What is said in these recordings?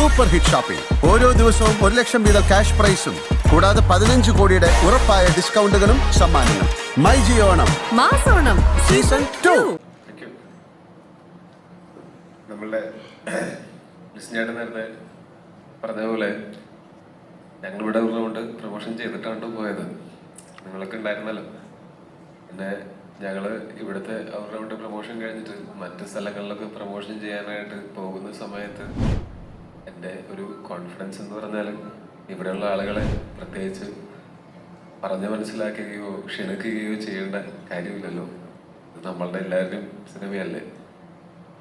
Super hit shopping ഓരോ ദിവസവും ഒരു ലക്ഷം വീതം ക്യാഷ് പ്രൈസും. കൂടാതെ പതിനഞ്ച് കോടിയുടെ ഉറപ്പായ ഡിസ്കൗണ്ടുകളും സമ്മാനങ്ങളും. My Jio Onam. മാസോണം season two. നമ്മളുടെ ലിസ്നേട്ടൻ നേരത്തെ പറഞ്ഞ പോലെ ഞങ്ങൾ ഇവിടെ ഉള്ളതുകൊണ്ട് പ്രൊമോഷൻ ചെയ്തിട്ടാണ് പോയത്. നിങ്ങളൊക്കെ ഉണ്ടായിരുന്നല്ലോ. പിന്നെ ഞങ്ങൾ ഇവിടുത്തെ അവരുടെ പ്രൊമോഷൻ കഴിഞ്ഞിട്ട് മറ്റ് സ്ഥലങ്ങളിലൊക്കെ പ്രൊമോഷൻ ചെയ്യാനായിട്ട് പോകുന്ന സമയത്ത് എന്റെ ഒരു കോൺഫിഡൻസ് എന്ന് പറഞ്ഞാൽ ഇവിടെയുള്ള ആളുകളെ പ്രത്യേകിച്ച് പറഞ്ഞ് മനസ്സിലാക്കുകയോ ക്ഷണിക്കുകയോ ചെയ്യേണ്ട കാര്യമില്ലല്ലോ. ഇത് നമ്മളുടെ എല്ലാവരുടെയും സിനിമയല്ലേ.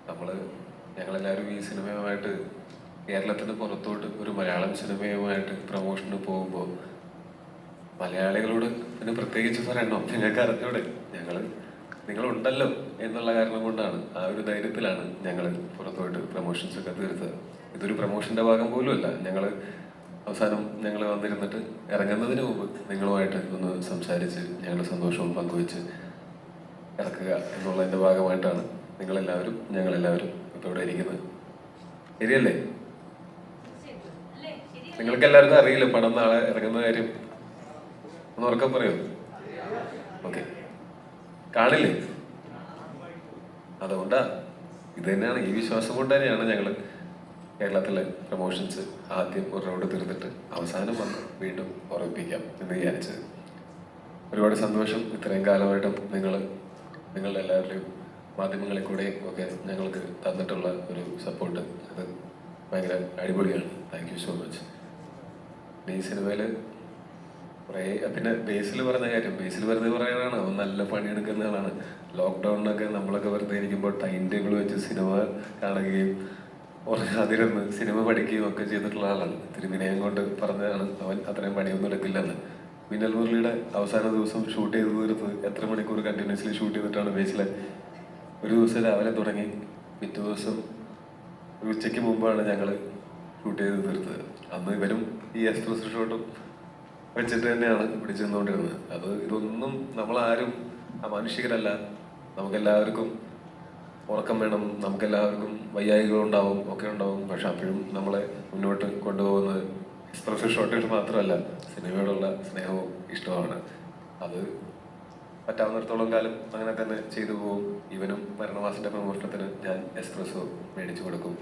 നമ്മൾ ഞങ്ങളെല്ലാവരും ഈ സിനിമയുമായിട്ട് കേരളത്തിന് പുറത്തോട്ട് ഒരു മലയാളം സിനിമയുമായിട്ട് പ്രൊമോഷന് പോകുമ്പോൾ മലയാളികളോട് പിന്നെ പ്രത്യേകിച്ച് പറയണം ഞങ്ങൾക്ക് അറിഞ്ഞൂടെ. ഞങ്ങൾ നിങ്ങളുണ്ടല്ലോ എന്നുള്ള കാരണം കൊണ്ടാണ് ആ ഒരു ധൈര്യത്തിലാണ് ഞങ്ങൾ പുറത്തോട്ട് പ്രൊമോഷൻസൊക്കെ തീർത്തത്. ഇതൊരു പ്രൊമോഷന്റെ ഭാഗം പോലും അല്ല. ഞങ്ങൾ അവസാനം ഞങ്ങൾ വന്നിരുന്നിട്ട് ഇറങ്ങുന്നതിന് മുമ്പ് നിങ്ങളുമായിട്ട് ഒന്ന് സംസാരിച്ച് ഞങ്ങളുടെ സന്തോഷവും പങ്കുവെച്ച് ഇറക്കുക എന്നുള്ളതിന്റെ ഭാഗമായിട്ടാണ് നിങ്ങളെല്ലാവരും ഞങ്ങളെല്ലാവരും ഇപ്പോൾ ഇവിടെ ഇരിക്കുന്നത്. ശരിയല്ലേ? നിങ്ങൾക്ക് എല്ലാവർക്കും അറിയില്ല പണം നാളെ ഇറങ്ങുന്ന കാര്യം? ഒന്ന് ഉറക്കം പറയോ. ഓക്കെ. കാണില്ലേ? അതുകൊണ്ടാ. ഇത് തന്നെയാണ്. ഈ വിശ്വാസം കൊണ്ട് തന്നെയാണ് ഞങ്ങൾ കേരളത്തിലെ പ്രമോഷൻസ് ആദ്യം ഒരു റൗണ്ട് തീർന്നിട്ട് അവസാനം വന്ന് വീണ്ടും ഓർമ്മിപ്പിക്കാം എന്ന് വിചാരിച്ചത് ഒരുപാട് സന്തോഷം. ഇത്രയും കാലമായിട്ടും നിങ്ങൾ നിങ്ങളുടെ എല്ലാവരുടെയും മാധ്യമങ്ങളിൽ കൂടെയും ഒക്കെ ഞങ്ങൾക്ക് തന്നിട്ടുള്ള ഒരു സപ്പോർട്ട് അത് ഭയങ്കര അടിപൊളിയാണ്. താങ്ക് യു സോ മച്ച് ഈ സിനിമയിൽ കുറേ പിന്നെ ബേസിൽ പറഞ്ഞ കാര്യം ബേസിൽ വെറുതെ പറയാനാണ് അവൻ നല്ല പണിയെടുക്കുന്ന ആളാണ്. ലോക്ക്ഡൗണിനൊക്കെ നമ്മളൊക്കെ വെറുതെ ഇരിക്കുമ്പോൾ ടൈം ടേബിൾ വെച്ച് സിനിമ കാണുകയും ഉറങ്ങാതിരുന്ന് സിനിമ പഠിക്കുകയും ഒക്കെ ചെയ്തിട്ടുള്ള ആളാണ്. ഇത്തിരി വിനയം കൊണ്ട് പറഞ്ഞതാണ് അവൻ അത്രയും പണിയൊന്നും എടുക്കില്ലെന്ന്. മിന്നൽ മുരളിയുടെ അവസാന ദിവസം ഷൂട്ട് ചെയ്ത് തീർത്ത് എത്ര മണിക്കൂർ കണ്ടിന്യൂസ്ലി ഷൂട്ട് ചെയ്തിട്ടാണ് ബേസിലെ ഒരു ദിവസം രാവിലെ തുടങ്ങി. പിറ്റേ ദിവസം ഉച്ചയ്ക്ക് മുമ്പാണ് ഞങ്ങൾ ഷൂട്ട് ചെയ്ത് തീർത്തത് അന്ന് ഇവരും ഈ എക്സ്പ്രസ് ഷോട്ടും വെച്ചിട്ട് തന്നെയാണ് ഇവിടെ ചെന്നുകൊണ്ടിരുന്നത്. അത് ഇതൊന്നും നമ്മളാരും അമാനുഷികരല്ല. നമുക്കെല്ലാവർക്കും ഉറക്കം വേണം. നമുക്കെല്ലാവർക്കും വയ്യായികളുണ്ടാവും ഒക്കെ ഉണ്ടാവും പക്ഷെ അപ്പോഴും നമ്മളെ മുന്നോട്ട് കൊണ്ടുപോകുന്നത് എക്സ്പ്രസ് ഷോർട്ടേറ്റ് മാത്രമല്ല സിനിമയോടുള്ള സ്നേഹവും ഇഷ്ടമാണ് അത് പറ്റാവുന്നിടത്തോളം കാലം അങ്ങനെ തന്നെ ചെയ്തു പോകും ഇവനും മരണമാസിന്റെ പ്രമോഷണത്തിന് ഞാൻ എക്സ്പ്രസ്സോ മേടിച്ചു കൊടുക്കും.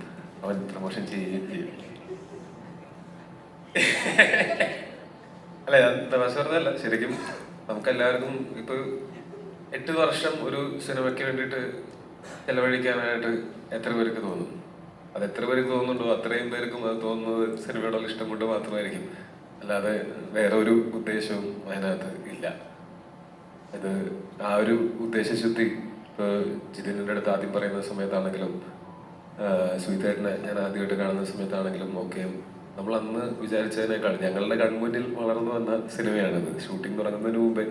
അവൻ പ്രമോഷൻ ചെയ്യുകയും ചെയ്യും. അല്ല ഞാൻ തമാശ ശരിക്കും നമുക്കെല്ലാവർക്കും ഇപ്പൊ എട്ട് വർഷം ഒരു സിനിമയ്ക്ക് വേണ്ടിയിട്ട് ചെലവഴിക്കാനായിട്ട് എത്ര പേർക്ക് തോന്നും? അത് എത്ര പേർക്ക് തോന്നുന്നുണ്ടോ? അത്രയും പേർക്കും അത് തോന്നുന്നത് സിനിമയോടുള്ള ഇഷ്ടം കൊണ്ട് മാത്രമായിരിക്കും. അല്ലാതെ വേറെ ഒരു ഉദ്ദേശവും അതിനകത്ത് ഇല്ല. അത് ആ ഒരു ഉദ്ദേശശുദ്ധി ഇപ്പോൾ ജിതിന്റെ അടുത്ത് ആദ്യം പറയുന്ന സമയത്താണെങ്കിലും സുഹിതേട്ടനെ ഞാൻ ആദ്യമായിട്ട് കാണുന്ന സമയത്താണെങ്കിലും ഒക്കെ നമ്മൾ അന്ന് വിചാരിച്ചതിനേക്കാൾ ഞങ്ങളുടെ കൺമുന്നിൽ വളർന്നു വന്ന സിനിമയാണിത്. ഷൂട്ടിംഗ് തുടങ്ങുന്നതിന് മുമ്പേ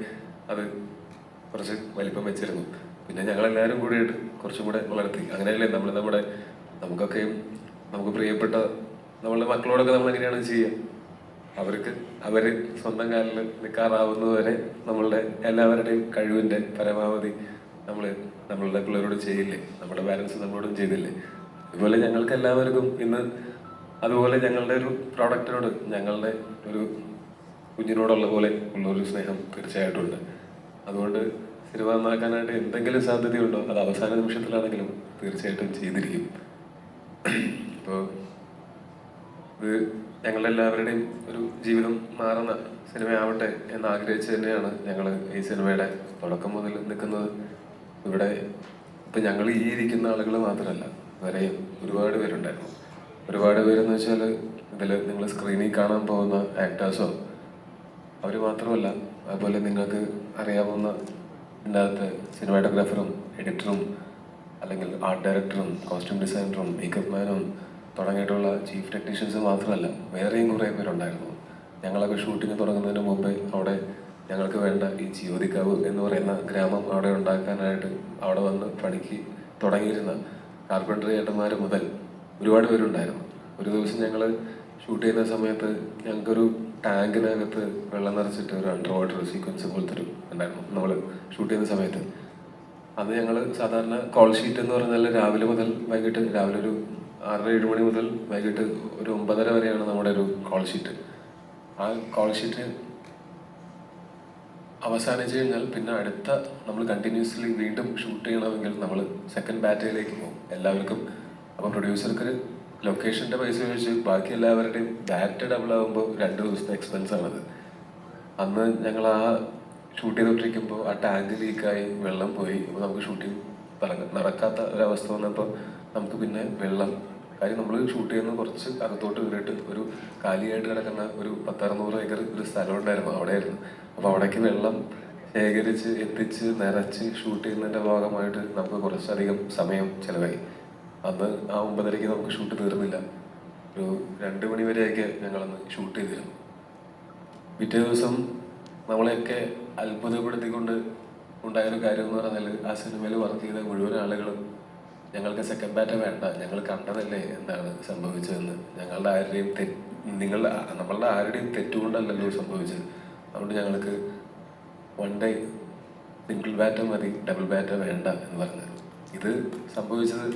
അത് കുറച്ച് വലിപ്പം വെച്ചിരുന്നു. പിന്നെ ഞങ്ങളെല്ലാവരും കൂടിയിട്ട് കുറച്ചും കൂടെ വളർത്തി. അങ്ങനെയല്ലേ നമ്മൾ നമ്മുടെ നമുക്കൊക്കെ നമുക്ക് പ്രിയപ്പെട്ട നമ്മളുടെ മക്കളോടൊക്കെ നമ്മൾ എങ്ങനെയാണ് ചെയ്യുക? അവർക്ക് അവർ സ്വന്തം കാലിൽ നിൽക്കാറാവുന്നതുവരെ നമ്മളുടെ എല്ലാവരുടെയും കഴിവിന്റെ പരമാവധി നമ്മൾ നമ്മളുടെ പിള്ളേരോട് ചെയ്യില്ലേ? നമ്മുടെ പാരൻസ് നമ്മളോടും ചെയ്തില്ലേ? അതുപോലെ ഞങ്ങൾക്ക് എല്ലാവർക്കും ഇന്ന് അതുപോലെ ഞങ്ങളുടെ ഒരു പ്രോഡക്റ്റിനോട് ഞങ്ങളുടെ ഒരു കുഞ്ഞിനോടുള്ള പോലെ ഉള്ള ഒരു സ്നേഹം തീർച്ചയായിട്ടും ഉണ്ട്. അതുകൊണ്ട് സിനിമ നന്നാക്കാനായിട്ട് എന്തെങ്കിലും സാധ്യതയുണ്ടോ? അത് അവസാന നിമിഷത്തിലാണെങ്കിലും തീർച്ചയായിട്ടും ചെയ്തിരിക്കും. അപ്പോൾ ഇത് ഞങ്ങളെല്ലാവരുടെയും ഒരു ജീവിതം മാറുന്ന സിനിമയാവട്ടെ എന്ന് ആഗ്രഹിച്ച് തന്നെയാണ് ഞങ്ങൾ ഈ സിനിമയുടെ തുടക്കം മുതൽ നിൽക്കുന്നത്. ഇവിടെ ഇപ്പം ഞങ്ങൾ ഈ ഇരിക്കുന്ന ആളുകൾ മാത്രമല്ല വരെയും ഒരുപാട് പേരുണ്ടായിരുന്നു. ഒരുപാട് പേരെന്ന് വെച്ചാൽ ഇതിൽ നിങ്ങൾ സ്ക്രീനിൽ കാണാൻ പോകുന്ന ആക്ടേഴ്സോ അവർ മാത്രമല്ല അതുപോലെ നിങ്ങൾക്ക് അറിയാവുന്ന ഇതിനകത്ത് സിനിമാറ്റോഗ്രാഫറും എഡിറ്ററും അല്ലെങ്കിൽ ആർട്ട് ഡയറക്ടറും കോസ്റ്റ്യൂം ഡിസൈനറും മേക്കപ്പ് മാനും തുടങ്ങിയിട്ടുള്ള ചീഫ് ടെക്നീഷ്യൻസ് മാത്രമല്ല വേറെയും കുറേ പേരുണ്ടായിരുന്നു. ഞങ്ങളൊക്കെ ഷൂട്ടിംഗ് തുടങ്ങുന്നതിന് മുമ്പേ അവിടെ ഞങ്ങൾക്ക് വേണ്ട ഈ ജിയോതിക്കാവ് എന്ന് പറയുന്ന ഗ്രാമം അവിടെ ഉണ്ടാക്കാനായിട്ട് അവിടെ വന്ന് പണിക്ക് തുടങ്ങിയിരുന്ന കാർപ്പൻട്രി ഏട്ടന്മാർ മുതൽ ഒരുപാട് പേരുണ്ടായിരുന്നു. ഒരു ദിവസം ഞങ്ങൾ ഷൂട്ട് ചെയ്യുന്ന സമയത്ത് ഞങ്ങൾക്കൊരു ടാങ്കിനകത്ത് വെള്ളം നിറച്ചിട്ട് ഒരു അണ്ടർ വാട്ടർ സീക്വൻസ് പോലത്തെ ഒരു ഉണ്ടായിരുന്നു. നമ്മൾ ഷൂട്ട് ചെയ്യുന്ന സമയത്ത്. അത് ഞങ്ങൾ സാധാരണ കോൾ ഷീറ്റ് എന്ന് പറഞ്ഞാൽ രാവിലെ മുതൽ വൈകിട്ട് രാവിലെ ഒരു ആറര ഏഴ് മണി മുതൽ വൈകിട്ട് ഒരു ഒമ്പതര വരെയാണ് നമ്മുടെ ഒരു കോൾ ഷീറ്റ് ആ കോൾ ഷീറ്റ് അവസാനിച്ച് കഴിഞ്ഞാൽ പിന്നെ അടുത്ത നമ്മൾ കണ്ടിന്യൂസ്ലി വീണ്ടും ഷൂട്ട് ചെയ്യണമെങ്കിൽ നമ്മൾ സെക്കൻഡ് ബാറ്റയിലേക്ക് പോകും. എല്ലാവർക്കും. അപ്പോൾ പ്രൊഡ്യൂസർക്ക് ലൊക്കേഷന്റെ പൈസ ഒഴിച്ച് ബാക്കി എല്ലാവരുടെയും ഡയറക്റ്റ് ഡബിൾ ആകുമ്പോൾ രണ്ട് ദിവസത്തെ എക്സ്പെൻസ് ആണത്. അന്ന് ഞങ്ങൾ ആ ഷൂട്ട് ചെയ്തുകൊണ്ടിരിക്കുമ്പോൾ ആ ടാങ്ക് ലീക്കായി വെള്ളം പോയി. അപ്പോൾ നമുക്ക് ഷൂട്ടിംഗ് നടക്കാത്ത ഒരവസ്ഥ വന്നപ്പോൾ നമുക്ക് പിന്നെ വെള്ളം കാര്യം നമ്മൾ ഷൂട്ട് ചെയ്യുന്ന കുറച്ച് അകത്തോട്ട് കയറിയിട്ട് ഒരു കാലിയായിട്ട് കിടക്കുന്ന ഒരു പത്തറുന്നൂറ് ഏക്കർ ഒരു സ്ഥലം ഉണ്ടായിരുന്നു അവിടെയായിരുന്നു. അപ്പോൾ അവിടേക്ക് വെള്ളം ശേഖരിച്ച് എത്തിച്ച് നിറച്ച് ഷൂട്ട് ചെയ്യുന്നതിന്റെ ഭാഗമായിട്ട് നമുക്ക് കുറച്ചധികം സമയം ചിലവായി. അന്ന് ആ ഒമ്പതരയ്ക്ക് നമുക്ക് ഷൂട്ട് തീർന്നില്ല. ഒരു രണ്ട് മണി വരെയൊക്കെ ഞങ്ങളന്ന് ഷൂട്ട് ചെയ്തിരുന്നു. പിറ്റേ ദിവസം നമ്മളെയൊക്കെ അത്ഭുതപ്പെടുത്തിക്കൊണ്ട് ഉണ്ടായൊരു കാര്യം എന്ന് പറഞ്ഞാൽ ആ സിനിമയിൽ വർക്ക് ചെയ്ത മുഴുവൻ ആളുകളും ഞങ്ങൾക്ക് സെക്കൻഡ് ബാറ്റ വേണ്ട ഞങ്ങൾ കണ്ടതല്ലേ എന്താണ് സംഭവിച്ചതെന്ന്. ഞങ്ങളുടെ ആരുടെയും തെറ്റ് നിങ്ങളുടെ നമ്മളുടെ ആരുടെയും തെറ്റുകൊണ്ടല്ലല്ലോ സംഭവിച്ചത്. അതുകൊണ്ട് ഞങ്ങൾക്ക് വൺ ഡേ സിംഗിൾ ബാറ്റ മതി ഡബിൾ ബാറ്റ വേണ്ട എന്ന് പറഞ്ഞത് ഇത് സംഭവിച്ചത്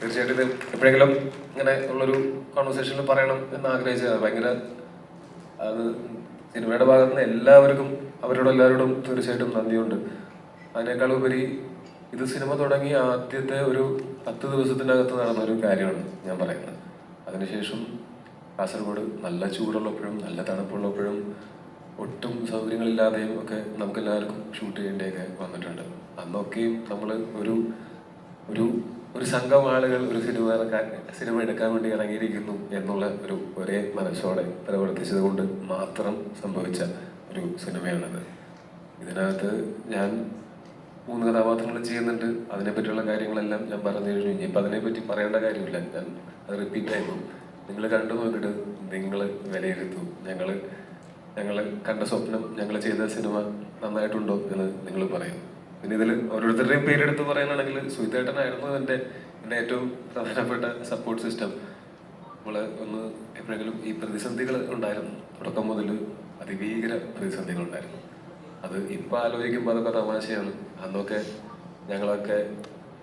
തീർച്ചയായിട്ടും ഇത് എപ്പോഴെങ്കിലും ഇങ്ങനെ ഉള്ളൊരു കോൺവെർസേഷനിൽ പറയണം എന്ന് ആഗ്രഹിച്ചത് ഭയങ്കര അത് സിനിമയുടെ ഭാഗത്ത് നിന്ന് എല്ലാവർക്കും അവരോട് എല്ലാവരോടും തീർച്ചയായിട്ടും നന്ദിയുണ്ട്. അതിനേക്കാൾ ഉപരി ഇത് സിനിമ തുടങ്ങി ആദ്യത്തെ ഒരു പത്ത് ദിവസത്തിനകത്ത് നടന്ന ഒരു കാര്യമാണ് ഞാൻ പറയുന്നത്. അതിനുശേഷം കാസർഗോഡ് നല്ല ചൂടുള്ളപ്പോഴും നല്ല തണുപ്പുള്ളപ്പോഴും ഒട്ടും സൗകര്യങ്ങളില്ലാതെയും ഒക്കെ നമുക്ക് എല്ലാവർക്കും ഷൂട്ട് ചെയ്യേണ്ടിയൊക്കെ വന്നിട്ടുണ്ട്. അന്നൊക്കെയും നമ്മൾ ഒരു ഒരു ഒരു സംഘം ആളുകൾ ഒരു സിനിമ സിനിമ എടുക്കാൻ വേണ്ടി ഇറങ്ങിയിരിക്കുന്നു എന്നുള്ള ഒരു ഒരേ മനസ്സോടെ പ്രവർത്തിച്ചത് കൊണ്ട് മാത്രം സംഭവിച്ച ഒരു സിനിമയാണിത്. ഇതിനകത്ത് ഞാൻ മൂന്ന് കഥാപാത്രങ്ങൾ ചെയ്യുന്നുണ്ട്. അതിനെപ്പറ്റിയുള്ള കാര്യങ്ങളെല്ലാം ഞാൻ പറഞ്ഞു കഴിഞ്ഞു. ഇനിയിപ്പോൾ അതിനെപ്പറ്റി പറയേണ്ട കാര്യമില്ല. ഞാൻ അത് റിപ്പീറ്റ് ആയിരുന്നു നിങ്ങൾ കണ്ടു നോക്കിയിട്ട് നിങ്ങൾ വിലയിരുത്തും. ഞങ്ങൾ ഞങ്ങൾ കണ്ട സ്വപ്നം ഞങ്ങൾ ചെയ്ത സിനിമ നന്നായിട്ടുണ്ടോ എന്ന് നിങ്ങൾ പറയും. പിന്നെ ഇതിൽ ഓരോരുത്തരുടെയും പേരെടുത്ത് പറയാനാണെങ്കിൽ സുഹിതേട്ടനായിരുന്നു എന്റെ എന്റെ ഏറ്റവും പ്രധാനപ്പെട്ട സപ്പോർട്ട് സിസ്റ്റം നമ്മൾ ഒന്ന് എപ്പോഴെങ്കിലും ഈ പ്രതിസന്ധികൾ ഉണ്ടായിരുന്നു. തുടക്കം മുതൽ അതിഭീകര പ്രതിസന്ധികൾ ഉണ്ടായിരുന്നു. അത് ഇപ്പം ആലോചിക്കുമ്പോൾ അതൊക്കെ തമാശയാണ്. അന്നൊക്കെ ഞങ്ങളൊക്കെ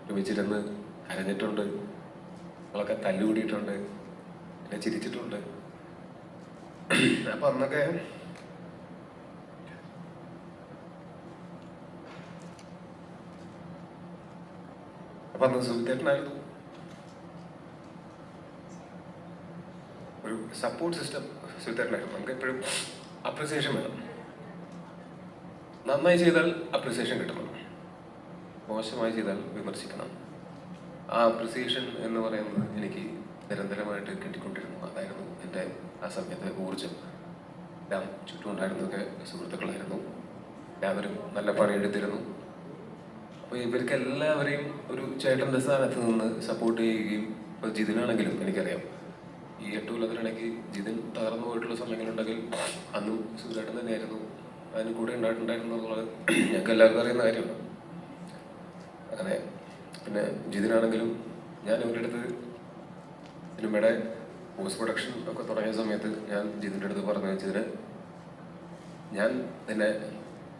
ഒരുമിച്ചിരുന്ന് കരഞ്ഞിട്ടുണ്ട്. ഞങ്ങളൊക്കെ തല്ലുകൂടിയിട്ടുണ്ട്. പിന്നെ ചിരിച്ചിട്ടുണ്ട്. അപ്പം അന്നൊക്കെ അപ്പം അന്ന് സുഹിതേട്ടനായിരുന്നു ഒരു സപ്പോർട്ട് സിസ്റ്റം സുഹിതേട്ടനായിരുന്നു നമുക്ക് എപ്പോഴും അപ്രിസിയേഷൻ വേണം. നന്നായി ചെയ്താൽ അപ്രിസിയേഷൻ കിട്ടണം. മോശമായി ചെയ്താൽ വിമർശിക്കണം. ആ അപ്രിസിയേഷൻ എന്ന് പറയുന്നത് എനിക്ക് നിരന്തരമായിട്ട് കിട്ടിക്കൊണ്ടിരുന്നു. അതായിരുന്നു എന്റെ ആ സമയത്തെ ഊർജം ഞാൻ ചുറ്റുമുണ്ടായിരുന്നൊക്കെ സുഹൃത്തുക്കളായിരുന്നു. എല്ലാവരും നല്ല പണിയെടുത്തിരുന്നു. അപ്പോൾ ഇവർക്ക് എല്ലാവരെയും ഒരു ചേട്ടന്റെ സ്ഥാനത്ത് നിന്ന് സപ്പോർട്ട് ചെയ്യുകയും ഇപ്പോൾ ജിതിനാണെങ്കിലും എനിക്കറിയാം. ഈ എട്ട് കൊല്ലത്തിനിടയ്ക്ക് ജിതിൻ തകർന്നു പോയിട്ടുള്ള സമയങ്ങളുണ്ടെങ്കിൽ അന്നും സുഖേട്ടൻ തന്നെയായിരുന്നു. അതിന് കൂടെ ഉണ്ടായിട്ടുണ്ടായിരുന്നു എന്നുള്ളത് ഞങ്ങൾക്ക് എല്ലാവർക്കും അറിയുന്ന കാര്യമാണ്. അങ്ങനെ പിന്നെ ജിതിനാണെങ്കിലും ഞാൻ ഇവരുടെ അടുത്ത് സിനിമയുടെ പോസ്റ്റ് പ്രൊഡക്ഷൻ ഒക്കെ തുടങ്ങിയ സമയത്ത് ഞാൻ ജിതിന്റെ അടുത്ത് പറഞ്ഞു വെച്ചതിന് ഞാൻ നിന്നെ